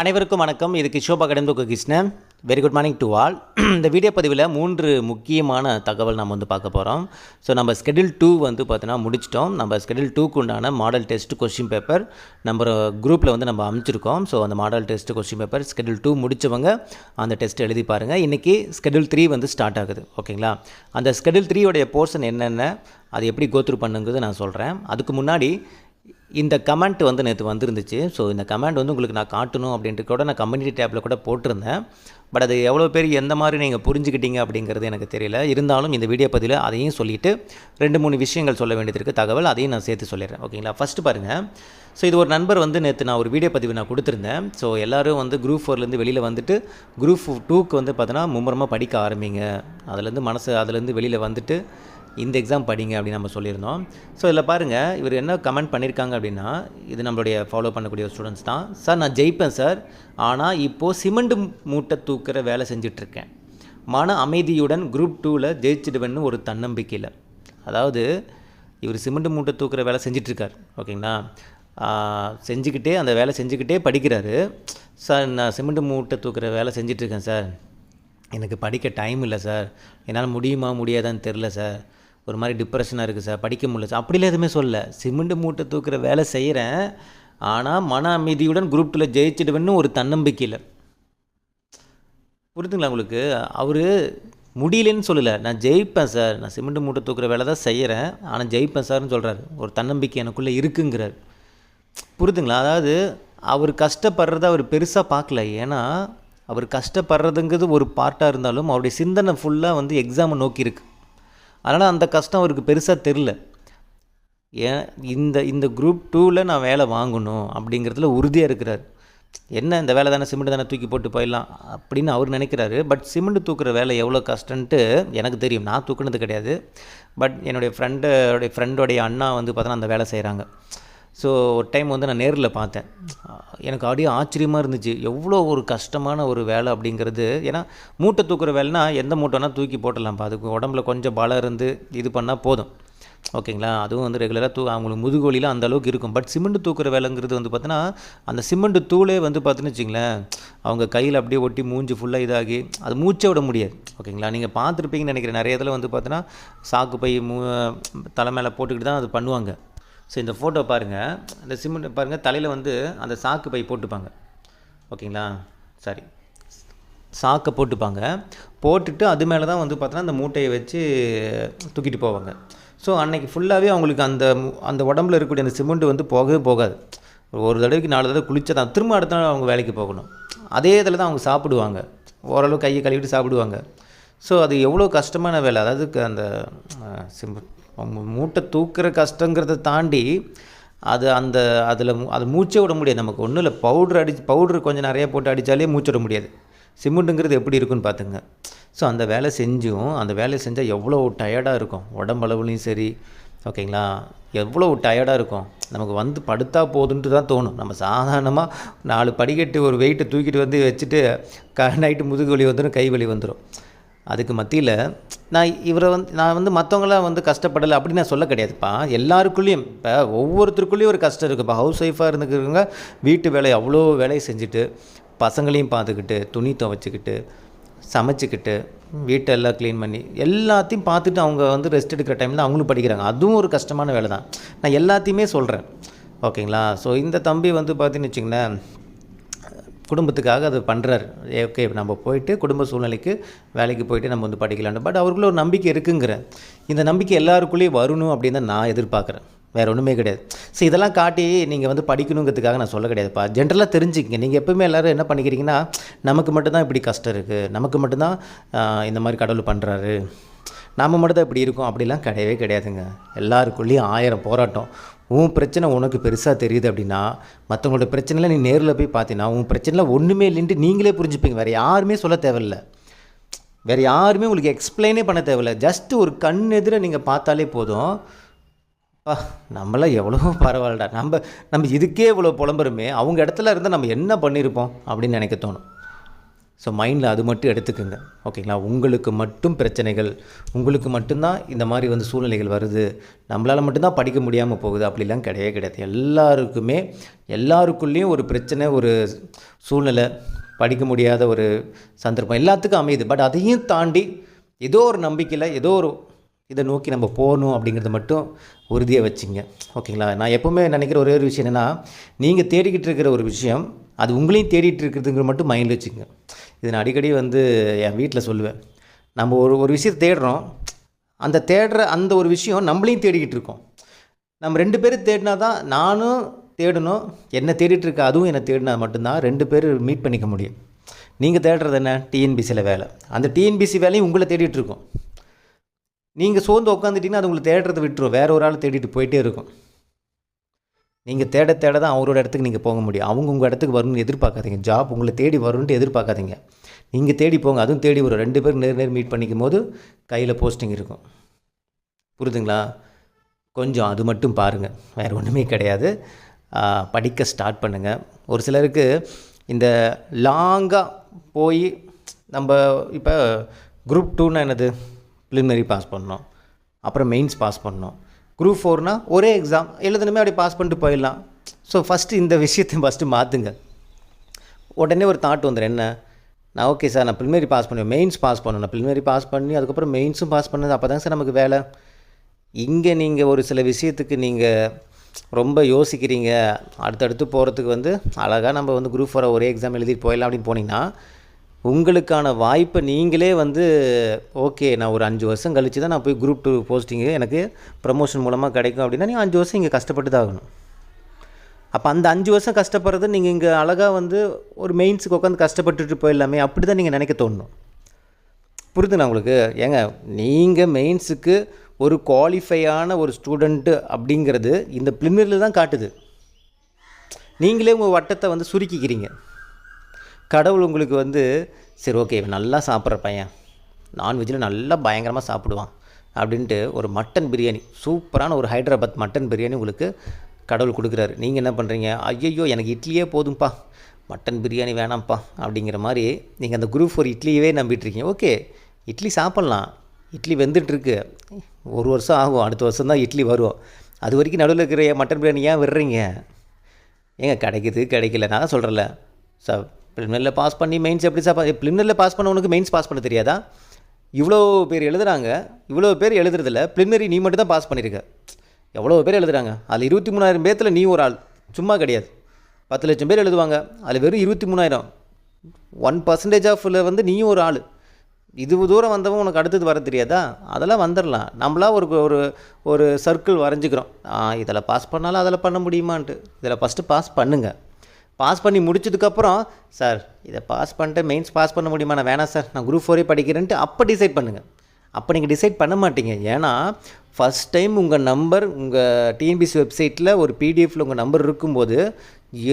அனைவருக்கும் வணக்கம். இது கிஷோபா கடந்தோக்கு Krishnan. Very good morning to all இந்த வீடியோ பதிவில் மூன்று முக்கியமான தகவல் நம்ம வந்து பார்க்க போகிறோம் ஸோ நம்ம ஸ்கெடியூல் டூ வந்து பார்த்தீங்கன்னா முடிச்சிட்டோம். நம்ம ஸ்கெடியூல் டூக்கு உண்டான மாடல் டெஸ்ட் கொஸ்டின் பேப்பர் நம்ம குரூப்பில் வந்து நம்ம அமைச்சிருக்கோம். ஸோ அந்த model test question paper schedule two முடித்தவங்க அந்த டெஸ்ட் எழுதி பாருங்கள் இன்றைக்கி ஸ்கெடியூல் த்ரீ வந்து ஸ்டார்ட் ஆகுது. ஓகேங்களா அந்த ஸ்கெடியூல் த்ரீயோடைய போர்ஷன் என்னென்ன? அது எப்படி கோத்ரூ பண்ணுங்கிறது நான் சொல்கிறேன் அதுக்கு முன்னாடி இந்த கமெண்ட் வந்து நேற்று வந்திருந்துச்சு. ஸோ இந்த கமெண்ட் வந்து உங்களுக்கு நான் காட்டணும் அப்படின்ட்டு கூட நான் கம்யூனிட்டி டேப்பில் கூட போட்டிருந்தேன். பட் அது எவ்வளோ பேர் எந்த மாதிரி நீங்கள் புரிஞ்சுக்கிட்டீங்க அப்படிங்கிறது எனக்கு தெரியல. இருந்தாலும் இந்த வீடியோ பதிவில் அதையும் சொல்லிவிட்டு ரெண்டு மூணு விஷயங்கள் சொல்ல வேண்டியது இருக்குது தகவல் அதையும் நான் சேர்த்து சொல்லிடுறேன். ஓகேங்களா ஃபஸ்ட்டு பாருங்கள் ஸோ இது ஒரு நண்பர் வந்து நேற்று நான் ஒரு வீடியோ பதிவு நான் கொடுத்துருந்தேன். ஸோ எல்லோரும் வந்து குரூப் ஃபோர்லேருந்து வெளியில் வந்துட்டு குரூப் டூக்கு வந்து பார்த்தோன்னா மும்முரமாக படிக்க ஆரம்பிங்க. அதுலேருந்து மனசு அதுலேருந்து வெளியில் வந்துட்டு இந்த எக்ஸாம் படிங்க அப்படின்னு நம்ம சொல்லியிருந்தோம். ஸோ இதில் பாருங்கள் இவர் என்ன கமெண்ட் பண்ணியிருக்காங்க அப்படின்னா இது நம்மளுடைய ஃபாலோ பண்ணக்கூடிய ஸ்டூடெண்ட்ஸ் தான். சார் நான் ஜெயிப்பேன் சார் ஆனால் இப்போது சிமெண்ட் மூட்டை தூக்குற வேலை செஞ்சிட்ருக்கேன். மன அமைதியுடன் குரூப் டூவில் ஜெயிச்சிடுவேன்னு ஒரு தன்னம்பிக்கையில். அதாவது இவர் சிமெண்ட் மூட்டை தூக்குற வேலை செஞ்சிட்ருக்கார் ஓகேங்களா? செஞ்சுக்கிட்டே அந்த வேலை செஞ்சுக்கிட்டே படிக்கிறாரு. சார் நான் சிமெண்ட் மூட்டை தூக்குற வேலை செஞ்சிட்ருக்கேன் சார் எனக்கு படிக்க டைம் இல்லை சார் என்னால் முடியுமா முடியாதான்னு தெரில சார் ஒரு மாதிரி டிப்ரெஷனாக இருக்குது சார் படிக்க முடியல சார் அப்படிலாம் எதுவுமே சொல்ல சிமெண்ட் மூட்டை தூக்குற வேலை செய்கிறேன் ஆனால் மன அமைதியுடன் குரூப் டூவில் ஜெயிச்சிடுவேன்னு ஒரு தன்னம்பிக்கையில் புரிதுங்களா உங்களுக்கு? அவர் முடியலன்னு சொல்லலை. நான் ஜெயிப்பேன் சார் நான் சிமெண்ட் மூட்டை தூக்குற வேலை தான் செய்கிறேன் ஆனால் ஜெயிப்பேன் சார்னு சொல்கிறாரு ஒரு தன்னம்பிக்கை எனக்குள்ளே இருக்குங்கிறார். புரிதுங்களா அதாவது அவர் கஷ்டப்படுறத அவர் பெருசாக பார்க்கல. ஏன்னா அவர் கஷ்டப்படுறதுங்கிறது ஒரு பார்ட்டாக இருந்தாலும் அவருடைய சிந்தனை ஃபுல்லாக வந்து எக்ஸாமை நோக்கி இருக்குது அதனால் அந்த கஷ்டம் அவருக்கு பெருசாக தெரில ஏன் இந்த இந்த குரூப் டூவில் நான் வேலை வாங்கணும் அப்படிங்கிறதுல உறுதியாக இருக்கிறார். என்ன இந்த வேலை தானே சிமெண்ட் தானே தூக்கி போட்டு போயிடலாம் அப்படின்னு அவர் நினைக்கிறாரு. பட் சிமெண்ட் தூக்குற வேலை எவ்வளோ கஷ்டன்ட்டு எனக்கு தெரியும். நான் தூக்குனது கிடையாது. பட் என்னுடைய ஃப்ரெண்டோடைய ஃப்ரெண்டோடைய அண்ணா வந்து பார்த்தோன்னா அந்த வேலை செய்கிறாங்க ஸோ ஒரு டைம் வந்து நான் நேரில் பார்த்தேன். எனக்கு அப்படியே ஆச்சரியமாக இருந்துச்சு. எவ்வளோ ஒரு கஷ்டமான ஒரு வேலை அப்படிங்கிறது. ஏன்னா மூட்டை தூக்குற வேலைனா எந்த மூட்டைனா தூக்கி போட்டுடலாம்ப்பா. அதுக்கு உடம்புல கொஞ்சம் பலம் இருந்து இது பண்ணால் போதும். ஓகேங்களா? அதுவும் வந்து ரெகுலராக தூ அவங்களுக்கு முதுகோலியில் அந்த அளவுக்கு இருக்கும். பட் சிமெண்ட் தூக்குற வேலைங்கிறது வந்து பார்த்தோன்னா அந்த சிமெண்ட் தூளே வந்து பார்த்துன்னு வச்சிங்களேன் அவங்க கையில் அப்படியே ஒட்டி மூஞ்சி ஃபுல்லாக இதாகி அது மூச்சை விட முடியாது. ஓகேங்களா? நீங்கள் பார்த்துருப்பீங்கன்னு நினைக்கிறேன். நிறைய இதில் வந்து பார்த்தோன்னா சாக்கு பை மூ தலை மேலே போட்டுக்கிட்டு தான் அது பண்ணுவாங்க. ஸோ இந்த ஃபோட்டோ பாருங்கள் இந்த சிமெண்ட் பாருங்கள் தலையில் வந்து அந்த சாக்கு பை போட்டுப்பாங்க. ஓகேங்களா? சாரி. சாக்கை போட்டுப்பாங்க. போட்டுட்டு அது மேலே தான் வந்து பார்த்தோன்னா அந்த மூட்டையை வச்சு தூக்கிட்டு போவாங்க. ஸோ அன்னைக்கு ஃபுல்லாகவே அவங்களுக்கு அந்த அந்த உடம்புல இருக்கக்கூடிய அந்த சிமெண்ட் வந்து போகவே போகாது. ஒரு தடவைக்கு நாலு தடவை குளிச்சா தான் திரும்ப அடுத்த நாள் அவங்க வேலைக்கு போகணும். அதே இதில் தான் அவங்க சாப்பிடுவாங்க. ஓரளவு கையை கழுவிட்டு சாப்பிடுவாங்க. ஸோ அது எவ்வளோ கஷ்டமான வேலை. அதாவது அந்த சிமெண்ட். மூட்டை தூக்குற கஷ்டங்கிறத தாண்டி அது அந்த அதில் அது மூச்சே விட முடியாது. நமக்கு ஒன்றும் இல்லை. பவுட்ரு அடி பவுட்ரு கொஞ்சம் நிறைய போட்டு அடித்தாலே மூச்சு விட முடியாது. சிமெண்ட்டுங்கிறது எப்படி இருக்குன்னு பார்த்துங்க ஸோ அந்த வேலை செஞ்சும் அந்த வேலையை செஞ்சால் எவ்வளோ டயர்டாக இருக்கும். உடம்பளவுலையும் சரி. ஓகேங்களா எவ்வளோ டயர்டாக இருக்கும். நமக்கு வந்து படுத்தா போதுன்ட்டு தான் தோணும். நம்ம சாதாரணமாக நாலு படிக்கட்டு ஒரு வெயிட்டை தூக்கிட்டு வந்து வச்சுட்டு க நைட்டு முதுகு வலி வந்துடும் கை வலி வந்துடும் அதுக்கு மத்தியில் நான் இவரை வந்து நான் வந்து மற்றவங்களாம் வந்து கஷ்டப்படலை அப்படின்னு நான் சொல்ல கிடையாதுப்பா. எல்லாருக்குள்ளேயும் இப்போ ஒவ்வொருத்தருக்குள்ளேயும் ஒரு கஷ்டம் இருக்குது இப்போ ஹவுஸ் ஒய்ஃபாக இருந்துக்கிறவங்க வீட்டு வேலை அவ்வளோ வேலையை செஞ்சுட்டு பசங்களையும் பார்த்துக்கிட்டு துணி துவைச்சிக்கிட்டு சமைச்சிக்கிட்டு வீட்டை எல்லாம் க்ளீன் பண்ணி எல்லாத்தையும் பார்த்துட்டு அவங்க வந்து ரெஸ்ட் எடுக்கிற டைமில் அவங்களும் படிக்கிறாங்க. அதுவும் ஒரு கஷ்டமான வேலை தான் நான் எல்லாத்தையுமே சொல்கிறேன் ஓகேங்களா? ஸோ இந்த தம்பி வந்து பார்த்தீங்கன்னு வச்சிங்கன்னா குடும்பத்துக்காக அது பண்ணுறாரு ஓகே நம்ம போயிட்டு குடும்ப சூழ்நிலைக்கு வேலைக்கு போயிட்டு நம்ம வந்து படிக்கலாம்னு. பட் அவருக்குள்ள ஒரு நம்பிக்கை இருக்குங்கிறேன். இந்த நம்பிக்கை எல்லாருக்குள்ளேயும் வரணும் அப்படின்னு தான் நான் எதிர்பார்க்குறேன். வேறு ஒன்றுமே கிடையாது. ஸோ இதெல்லாம் காட்டி நீங்கள் வந்து படிக்கணுங்கிறதுக்காக நான் சொல்ல கிடையாதுப்பா ஜென்ரலாக தெரிஞ்சுக்கங்க. நீங்கள் எப்பவுமே எல்லோரும் என்ன பண்ணிக்கிறீங்கன்னா நமக்கு மட்டும்தான் இப்படி கஷ்டம் இருக்குது நமக்கு மட்டும்தான் இந்த மாதிரி கடவுள் பண்ணுறாரு நாம் மட்டும் தான் இப்படி இருக்கோம். அப்படிலாம் கிடையவே கிடையாதுங்க. எல்லாருக்குள்ளேயும் ஆயிரம் போராட்டம். உன் பிரச்சனை உனக்கு பெருசாக தெரியுது அப்படின்னா மற்றவங்களோட பிரச்சனைலாம் நீ நேரில் போய் பார்த்தீங்கன்னா உன் பிரச்சனைலாம் ஒன்றுமே இல்லைன்ட்டு நீங்களே புரிஞ்சுப்பீங்க. வேறு யாருமே சொல்ல தேவையில்ல. வேறு யாருமே உங்களுக்கு எக்ஸ்பிளைனே பண்ண தேவையில்ல. ஜஸ்ட் ஒரு கண் எதிர நீங்கள் பார்த்தாலே போதும். அப்பா நம்மளாம் எவ்வளோ பரவாயில்லடா. நம்ம நம்ம இதுக்கே இவ்வளோ புலம்புறமே அவங்க இடத்துல இருந்தால் நம்ம என்ன பண்ணியிருப்போம் அப்படின்னு நினைக்க தோணும். ஸோ மைண்டில் அது மட்டும் எடுத்துக்கோங்க. ஓகேங்களா உங்களுக்கு மட்டும் பிரச்சனைகள் உங்களுக்கு மட்டும்தான் இந்த மாதிரி வந்து சூழ்நிலைகள் வருது. நம்மளால் மட்டும்தான் படிக்க முடியாமல் போகுது. அப்படிலாம் கிடையவே கிடையாது. எல்லாருக்குமே எல்லாருக்குள்ளேயும் ஒரு பிரச்சனை ஒரு சூழ்நிலை படிக்க முடியாத ஒரு சந்தர்ப்பம் எல்லாத்துக்கும் அமையுது. பட் அதையும் தாண்டி ஏதோ ஒரு நம்பிக்கையில் ஏதோ ஒரு இதை நோக்கி நம்ம போகணும் அப்படிங்கிறத மட்டும் உறுதியாக வச்சுங்க. ஓகேங்களா? நான் எப்போவுமே நினைக்கிற ஒரே ஒரு விஷயம் என்னென்னா நீங்கள் தேடிக்கிட்டு இருக்கிற ஒரு விஷயம் அது உங்களையும் தேடிட்டு இருக்கிறதுங்கிற மட்டும் மைண்டில் வச்சுங்க இது நான் அடிக்கடி வந்து என் வீட்டில் சொல்லுவேன். நம்ம ஒரு ஒரு விஷயத்தை தேடுறோம். அந்த தேடுற அந்த ஒரு விஷயம் நம்மளையும் தேடிக்கிட்டு இருக்கோம். நம்ம ரெண்டு பேரும் தேடினா தான் நானும் தேடணும் என்ன தேடிட்டு இருக்க அதுவும் என்னை தேடினா மட்டும்தான் ரெண்டு பேர் மீட் பண்ணிக்க முடியும். நீங்கள் தேடுறது என்ன? டிஎன்பிசியில் வேலை. அந்த டிஎன்பிசி வேலையும் உங்களை தேடிட்டு இருக்கோம். நீங்கள் சோர்ந்து உட்காந்துட்டிங்கன்னா அது உங்களை தேடுறதை விட்டுரும். வேற ஒரு ஆள் தேடிட்டு போயிட்டே இருக்கும். நீங்கள் தேட தேட தான் அவரோட இடத்துக்கு நீங்கள் போக முடியும். அவங்க உங்கள் இடத்துக்கு வரணும்னு எதிர்பார்க்காதீங்க. ஜாப் உங்களை தேடி வரும்ன்ட்டு எதிர்பார்க்காதீங்க. நீங்கள் தேடி போங்க. அதுவும் தேடி வரும். ரெண்டு பேரும் நேர் நேர் மீட் பண்ணிக்கும் போது கையில் போஸ்டிங் இருக்கும். புரிதுங்களா? கொஞ்சம் அது மட்டும் பாருங்கள் வேறு ஒன்றுமே கிடையாது. படிக்க ஸ்டார்ட் பண்ணுங்கள் ஒரு சிலருக்கு இந்த லாங்காக போய் நம்ம இப்போ குரூப் டூன்னா என்னது? ப்ரிலிமினரி பாஸ் பண்ணோம். அப்புறம் மெயின்ஸ் பாஸ் பண்ணோம். குரூப் ஃபோர்னால் ஒரே எக்ஸாம் எழுதணுமே அப்படியே பாஸ் பண்ணிட்டு போயிடலாம். ஸோ ஃபஸ்ட்டு இந்த விஷயத்தை ஃபஸ்ட்டு மாற்றுங்க உடனே ஒரு தாட் வந்துடும் என்ன? நான் ஓகே சார் நான் ப்ரிலிமினரி பாஸ் பண்ணுவேன் மெயின்ஸ் பாஸ் பண்ணணும் நான் ப்ரிலிமினரி பாஸ் பண்ணி அதுக்கப்புறம் மெயின்ஸும் பாஸ் பண்ணது அப்போ தான் சார் நமக்கு வேலை. இங்கே நீங்கள் ஒரு சில விஷயத்துக்கு நீங்கள் ரொம்ப யோசிக்கிறீங்க. அடுத்தடுத்து போகிறதுக்கு வந்து அழகாக நம்ம வந்து குரூப் ஃபோரை ஒரே எக்ஸாம் எழுதிட்டு போயிடலாம் அப்படின்னு போனீங்கன்னா உங்களுக்கான வாய்ப்பை நீங்களே வந்து ஓகே நான் ஒரு அஞ்சு வருஷம் கழித்து தான் நான் போய் குரூப் டூ போஸ்டிங்கு எனக்கு ப்ரமோஷன் மூலமாக கிடைக்கும் அப்படின்னா நீங்கள் அஞ்சு வருஷம் இங்கே கஷ்டப்பட்டு தான் ஆகணும். அப்போ அந்த அஞ்சு வருஷம் கஷ்டப்படுறது நீங்கள் இங்கே அழகாக வந்து ஒரு மெயின்ஸுக்கு உட்காந்து கஷ்டப்பட்டுட்டு போயிடலாமே அப்படி தான் நீங்கள் நினைக்க தோணும். புரிதுண்ணா உங்களுக்கு? ஏங்க நீங்கள் மெயின்ஸுக்கு ஒரு குவாலிஃபையான ஒரு ஸ்டூடெண்ட்டு அப்படிங்கிறது இந்த ப்ளிமிரில் தான் காட்டுது. நீங்களே உங்கள் வட்டத்தை வந்து சுருக்கிக்கிறீங்க. கடவுள் உங்களுக்கு வந்து சரி ஓகே இவன் நல்லா சாப்பிட்ற பையன். நான்வெஜ்ஜில் நல்லா பயங்கரமாக சாப்பிடுவான். அப்படின்ட்டு ஒரு மட்டன் பிரியாணி சூப்பரான ஒரு ஹைதராபாத் மட்டன் பிரியாணி உங்களுக்கு கடவுள் கொடுக்குறாரு. நீங்கள் என்ன பண்ணுறீங்க ஐயையோ எனக்கு இட்லியே போதும்ப்பா மட்டன் பிரியாணி வேணாம்ப்பா. அப்படிங்கிற மாதிரி நீங்கள் அந்த குரூப் ஒரு இட்லியவே நம்பிட்டுருக்கீங்க. ஓகே இட்லி சாப்பிட்லாம். இட்லி வெந்துட்டுருக்கு. ஒரு வருஷம் ஆகும். அடுத்த வருஷம் தான் இட்லி வரும். அது வரைக்கும் நடுவில் இருக்கிற மட்டன் பிரியாணி ஏன் விடுறீங்க? ஏங்க கிடைக்குது கிடைக்கல. நான் தான் சொல்கிறேன்ல சார் ப்ரிலிமினரில் பாஸ் பண்ணி மெயின்ஸ் எப்படி சார் ப்ரிலிமினரில் பாஸ் பண்ணவனுக்கு மெயின்ஸ் பாஸ் பண்ண தெரியாதா? இவ்வளோ பேர் எழுதுகிறாங்க இவ்வளோ பேர் எழுதுறதில்ல. ப்ரிலிமினரி நீ மட்டும் தான் பாஸ் பண்ணியிருக்க எவ்வளோ பேர் எழுதுகிறாங்க அதில் இருபத்தி மூணாயிரம் பேர்த்தில் நீ ஒரு ஆள். சும்மா கிடையாது. பத்து லட்சம் பேர் எழுதுவாங்க. அதில் வெறும் இருபத்தி மூணாயிரம். ஒன் பர்சன்டேஜ் ஆஃபில் வந்து நீயும் ஒரு ஆள். இது தூரம் வந்தவன் உனக்கு அடுத்தது வர தெரியாதா? அதெல்லாம் வந்துடலாம் நம்மளா ஒரு ஒரு ஒரு சர்க்கிள் வரைஞ்சிக்கிறோம். இதில் பாஸ் பண்ணாலும் அதில் பண்ண முடியுமான்ட்டு. இதில் ஃபஸ்ட்டு பாஸ் பண்ணுங்கள் பாஸ் பண்ணி முடிச்சதுக்கப்புறம் சார் இதை பாஸ் பண்ணிட்டு மெயின்ஸ் பாஸ் பண்ண முடியுமா? நான் வேணாம் சார். நான் குரூப் ஃபோரே படிக்கிறேன்ட்டு அப்போ டிசைட் பண்ணுங்கள் அப்போ நீங்கள் டிசைட் பண்ண மாட்டீங்க. ஏன்னா ஃபஸ்ட் டைம் உங்கள் நம்பர் உங்கள் டிஎன்பிசி வெப்சைட்டில் ஒரு பிடிஎஃப்பில் உங்கள் நம்பர் இருக்கும்போது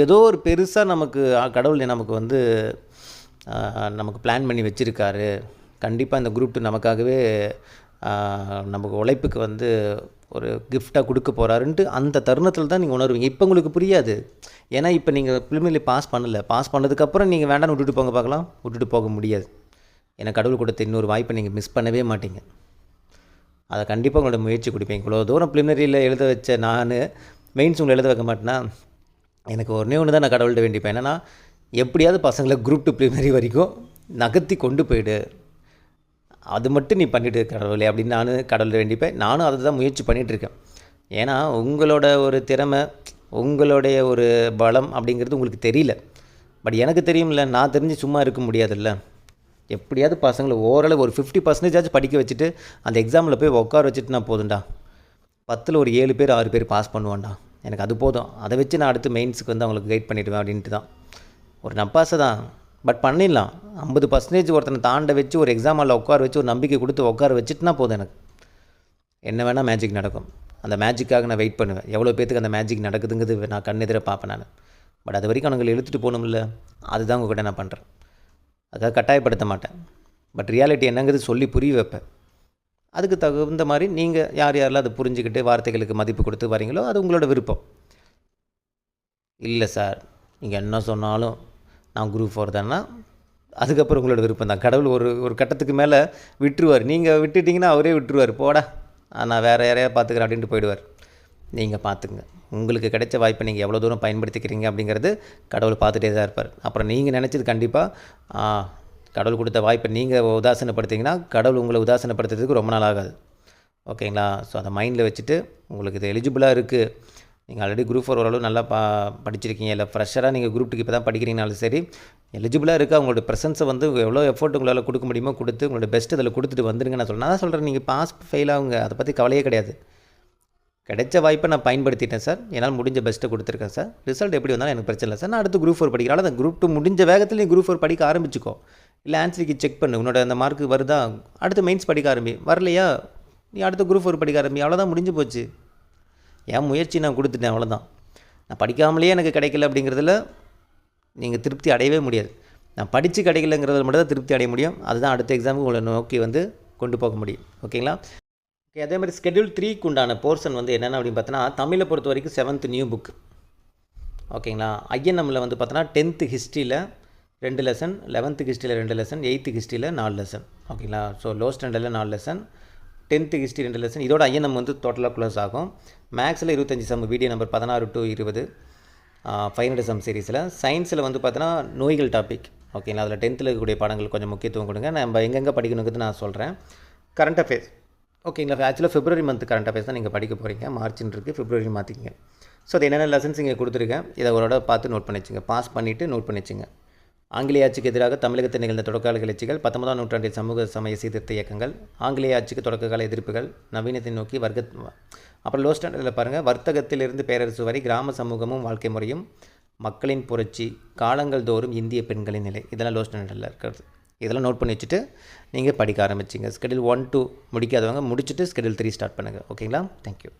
ஏதோ ஒரு பெருசாக நமக்கு கடவுள் நமக்கு வந்து நமக்கு பிளான் பண்ணி வச்சுருக்காரு. கண்டிப்பாக இந்த குரூப் டூ நமக்காகவே நமக்கு உழைப்புக்கு வந்து ஒரு கிஃப்டாக கொடுக்க போகிறாருன்ட்டு அந்த தருணத்தில் தான் நீங்கள் உணர்வீங்க. இப்போ உங்களுக்கு புரியாது. ஏன்னா இப்போ நீங்கள் ப்ரிலிமினரி பாஸ் பண்ணலை. பாஸ் பண்ணதுக்கப்புறம் நீங்கள் வேண்டாம்னு விட்டுட்டு போங்க பார்க்கலாம். விட்டுட்டு போக முடியாது. ஏன்னா கடவுள் கொடுத்த இன்னொரு வாய்ப்பை நீங்கள் மிஸ் பண்ணவே மாட்டீங்க. அதை கண்டிப்பாக உங்களோட முயற்சி கொடுப்பேன். இவ்வளோ தூரம் ப்ரிலிமினரியில் எழுத வச்ச நான் மெயின்ஸ் உங்களை எழுத வைக்க மாட்டேன்னா எனக்கு ஒன்றே ஒன்று தான் நான் கடவுள்கிட்ட வேண்டிப்பேன். என்னன்னா எப்படியாவது பசங்களை குரூப் டூ ப்ரிலிமினரி வரைக்கும் நகர்த்தி கொண்டு போயிடு. அது மட்டும் நீ பண்ணிட்டு கடவுளே அப்படின்னு நான் கடவுளை வேண்டிப்பேன். நானும் அதை தான் முயற்சி பண்ணிகிட்டு இருக்கேன். ஏன்னா உங்களோட ஒரு திறமை உங்களுடைய ஒரு பலம் அப்படிங்கிறது உங்களுக்கு தெரியல. பட் எனக்கு தெரியும்ல நான் தெரிஞ்சு சும்மா இருக்க முடியாதுல்ல. எப்படியாவது பசங்களை ஓரளவு ஒரு ஃபிஃப்டி பர்சன்டேஜாச்சும் படிக்க வச்சுட்டு அந்த எக்ஸாமில் போய் உட்கார வச்சுட்டு நான் போதும்டா. பத்தில் ஒரு ஏழு பேர் ஆறு பேர் பாஸ் பண்ணுவான்டா எனக்கு அது போதும். அதை வச்சு நான் அடுத்து மெயின்ஸுக்கு வந்து அவங்களுக்கு கைட் பண்ணிவிடுவேன் அப்படின்ட்டு தான். ஒரு நப்பாசை தான். பட் பண்ணிடலாம். ஐம்பது பர்சன்டேஜ் ஒருத்தனை தாண்ட வச்சு ஒரு எக்ஸாம் ஹாலில் உட்கார வச்சு ஒரு நம்பிக்கை கொடுத்து உட்கார வச்சுட்டுனா போதும் எனக்கு. என்ன வேணால் மேஜிக் நடக்கும். அந்த மேஜிக்காக நான் வெயிட் பண்ணுவேன். எவ்வளோ பேத்துக்கு அந்த மேஜிக் நடக்குதுங்கிறது நான் கண்ணெதிர பார்ப்பேன் நான். பட் அது வரைக்கும் அவங்களை இழுத்துட்டு போகணும்ல அதுதான் உங்ககிட்ட நான் பண்ணுறேன் அதுக்காக கட்டாயப்படுத்த மாட்டேன். பட் ரியாலிட்டி என்னங்கிறது சொல்லி புரிய வைப்பேன். அதுக்கு தகுந்த மாதிரி நீங்கள் யார் யாரெல்லாம் அதை புரிஞ்சுக்கிட்டு வார்த்தைகளுக்கு மதிப்பு கொடுத்து வரீங்களோ அது உங்களோட விருப்பம். இல்லை சார் நீங்கள் என்ன சொன்னாலும் நான் குரூப் ஃபோர் தானா? அதுக்கப்புறம் உங்களோட விருப்பம் தான். கடவுள் ஒரு ஒரு கட்டத்துக்கு மேலே விட்டுருவார். நீங்கள் விட்டுட்டிங்கன்னா அவரே விட்டுருவார். போடா. நான் வேறு யாரையா பார்த்துக்கிறேன் அப்படின்ட்டு போயிடுவார். நீங்கள் பார்த்துங்க உங்களுக்கு கிடைச்ச வாய்ப்பை நீங்கள் எவ்வளோ தூரம் பயன்படுத்திக்கிறீங்க அப்படிங்கிறது கடவுள் பார்த்துட்டே தான் இருப்பார். அப்புறம் நீங்கள் நினச்சது கண்டிப்பாக கடவுள் கொடுத்த வாய்ப்பை நீங்கள் உதாசனப்படுத்திங்கன்னா கடவுள் உங்களை உதாசனப்படுத்துறதுக்கு ரொம்ப நாள் ஆகாது. ஓகேங்களா? ஸோ அதை மைண்டில் வச்சுட்டு உங்களுக்கு இது எலிஜிபிளாக இருக்குது நீங்கள் ஆல்ரெடி குரூப் ஃபோர் ஓரளவு நல்லா பா படிச்சிருக்கீங்க. இல்லை ஃப்ரெஷராக நீங்கள் குரூப் டூக்கு இப்போ தான் படிக்கிறீங்கனாலும் சரி எலிஜிபிளாக இருக்குது அவங்களோட ப்ரெசன்ஸை வந்து எவ்வளோ எஃபோர்ட் உங்களால் கொடுக்க முடியுமோ கொடுத்து உங்களோட பெஸ்ட் இதில் கொடுத்துட்டு வந்துருங்க நான் சொல்கிறேன் நான் சொல்கிறேன் நீங்கள் பாஸ் ஃபெயில் ஆகுங்க. அதை பற்றி கவலையே கிடையாது. கிடைச்ச வாய்ப்பை நான் பயன்படுத்திட்டேன் சார். என்னால் முடிஞ்ச பெஸ்ட்டை கொடுத்துருக்கேன் சார். ரிசல்ட் எப்படி வந்தாலும் எனக்கு பிரச்சனை இல்லை சார். நான் அடுத்து குரூப் ஃபோர் படிக்கிறேன். அந்த குரூப் டூ முடிஞ்ச வேகத்தில் நீ குரூப் ஃபோர் படிக்க ஆரம்பிச்சிக்கோ. இல்லை ஆன்சருக்கு செக் பண்ணு. உன்னோட அந்த மார்க் வருதா? அடுத்து மெயின்ஸ் படிக்க ஆரம்பி. வரலையா? நீ அடுத்த குரூப் ஃபோர் படிக்க ஆரம்பி. அவ்வளோதான் முடிஞ்சு போச்சு. என் முயற்சி நான் கொடுத்துட்டேன் அவ்வளோதான் நான் படிக்காமலேயே எனக்கு கிடைக்கல அப்படிங்கிறதுல நீங்கள் திருப்தி அடையவே முடியாது. நான் படித்து கிடைக்கலங்கிறதுல மட்டும் தான் திருப்தி அடைய முடியும். அதுதான் அடுத்த எக்ஸாமுக்கு உங்களை நோக்கி வந்து கொண்டு போக முடியும். ஓகேங்களா? ஓகே அதே மாதிரி ஸ்கெடியூல் த்ரீக்கு உண்டான போர்ஷன் வந்து என்னென்ன அப்படின்னு பார்த்தோன்னா தமிழை பொறுத்த வரைக்கும் செவன்த் நியூ புக் ஓகேங்களா? ஐஎன்எம்மில் வந்து பார்த்தோன்னா டென்த்து ஹிஸ்ட்ரியில் ரெண்டு லெசன் லெவன்த்து ஹிஸ்ட்ரியில் ரெண்டு லெசன் எயித்து ஹிஸ்ட்ரியில் நாலு லெசன் ஓகேங்களா? ஸோ லோ ஸ்டாண்டர்டில் நாலு லெசன் டென்த்து ஹிஸ்ட்ரி ரெண்டு லெசன் இதோட ஐஎன்எம் வந்து டோட்டலாக க்ளோஸ் ஆகும். மேக்ஸில் இருபத்தஞ்சி சம் வீடியோ நம்பர் பதினாறு டு இருபது. ஃபைவ் ஹண்ட்ரட் சம் சீரீஸில் சயின்ஸில் வந்து பார்த்தோன்னா நோய்கள் டாபிக் ஓகேங்களா அதில் டென்த்தில் இருக்கக்கூடிய பாடங்கள் கொஞ்சம் முக்கியத்துவம் கொடுங்க. நம்ம எங்கெங்கே படிக்கணுங்கிறது நான் சொல்கிறேன் கரண்ட் அஃபேர்ஸ் ஓகேங்களா ஆக்சுவலாக ஃபிப்ரவரி மந்த் கரண்ட் அஃபேர்ஸ் தான் நீங்கள் படிக்க போகிறீங்க மார்ச்னு இருக்குது ஃபிப்ரவரி மாற்றிக்கிங்க ஸோ அது என்னென்ன லெசன்ஸ் இங்கே கொடுத்துருக்கேன் இதை ஒரு தடவை பார்த்து நோட் பண்ணி வச்சுங்க பாஸ் பண்ணிவிட்டு நோட் பண்ணி வச்சுங்க ஆங்கிலேய ஆட்சிக்கு எதிராக தமிழகத்தில் நிகழ்ந்த தொடக்கால கிளர்ச்சிகள் பத்தொன்பதாம் நூற்றாண்டில் சமூக சமய சீர்திருத்த இயக்கங்கள் ஆங்கிலேய ஆட்சிக்கு தொடக்ககால எதிர்ப்புகள் நவீனத்தை நோக்கி வர்க்க அப்புறம் லோ ஸ்டாண்டர்டில் பாருங்கள் வர்த்தகத்திலிருந்து பேரரசு வரை கிராம சமூகமும் வாழ்க்கை முறையும் மக்களின் புரட்சி காலங்கள் தோறும் இந்திய பெண்களின் நிலை இதெல்லாம் லோ ஸ்டாண்டர்டில் இருக்கிறது. இதெல்லாம் நோட் பண்ணி வச்சுட்டு நீங்கள் படிக்க ஆரம்பிச்சிங்க. ஸ்கெடியூல் ஒன் டூ முடிக்காதவங்க முடிச்சுட்டு ஸ்கெடியூல் த்ரீ ஸ்டார்ட் பண்ணுங்கள் ஓகேங்களா தேங்க்யூ